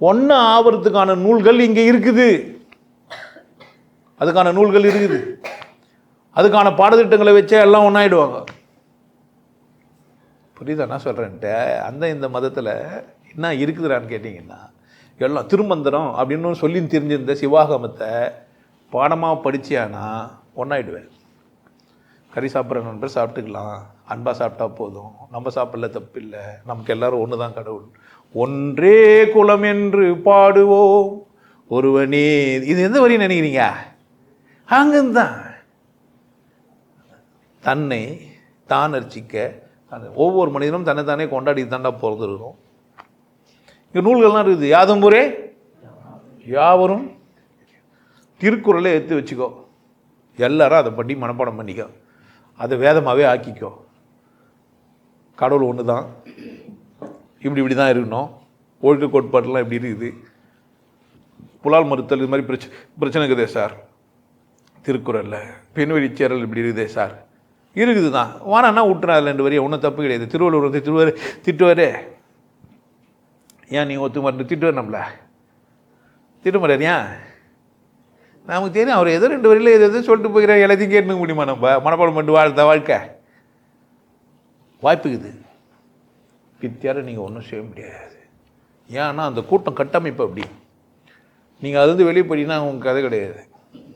ஒன்று ஆவறதுக்கான நூல்கள் இங்கே இருக்குது. அதுக்கான நூல்கள் இருக்குது. அதுக்கான பாடத்திட்டங்களை வச்சே எல்லாம் ஒன்றாயிடுவாங்க புரியுதா? நான் சொல்கிறேன்ட்டு அந்த இந்த மதத்தில் என்ன இருக்குதுடான்னு கேட்டிங்கன்னா எல்லாம் திருமந்திரம் அப்படின்னு சொல்லி தெரிஞ்சிருந்த சிவாகமத்தை பாடமாக படிச்சியானா ஒன்றாயிடுவேன் கறி சாப்பிட்ற நண்பர் சாப்பிட்டுக்கலாம். அன்பாக சாப்பிட்டா போதும். நம்ம சாப்பிடல தப்பு இல்லை நமக்கு எல்லாரும் ஒன்று தான் கடவுள். ஒன்றே குலம் என்று பாடுவோம். ஒருவனே இது எந்த வரி நினைக்கிறீங்க? அங்கேருந்தான் தன்னை தான் அர்ச்சிக்க அந்த ஒவ்வொரு மனிதனும் தன்னை தானே கொண்டாடி தாண்டா பிறந்திருக்கணும் இங்கே நூல்கள்லாம் இருக்குது. யாதும் ஊரே? யாவரும் திருக்குறளை எடுத்து வச்சுக்கோ. எல்லாரும் அதை படி மனப்பாடம் பண்ணிக்கோ. அதை வேதமாகவே ஆக்கிக்கோ. கடவுள் ஒன்று தான் இப்படி இப்படி தான் இருக்கணும். ஒழுக்க கோட்பாட்டெல்லாம் இப்படி இருக்குது. புலால் மறுத்தல் இது மாதிரி பிரச்சனை பிரச்சனை இருக்குதே சார். திருக்குறளில். பெண்வெளி சேரல் இப்படி இருக்குதே சார். இருக்குது தான் வானா விட்டுறா ரெண்டு வரையும் ஒன்றும் தப்பு கிடையாது. திருவள்ளுவர் வந்து திருவாரு திட்டுவாரே. ஏன் நீ ஒத்து மாட்டு திட்டுவார் நம்மள. திட்ட மாட்டார் ஏன்? நமக்கு தெரியும் அவர் ஏதோ ரெண்டு வரையில் எது எதுவும் சொல்லிட்டு போகிறார் எல்லாத்தையும் கேட்டுக்க முடியுமா நம்ம? மனப்பாடம் பண்ணி வாழ்த்த வாழ்க்கை. வாய்ப்புக்குது பித்தியார நீங்கள் ஒன்றும் செய்ய முடியாது. ஏன்னா அந்த கூட்டம் கட்டமைப்பு அப்படி. நீங்கள் அது வந்து வெளியே போயிட்டீங்கன்னா உங்கள் கதை கிடையாது.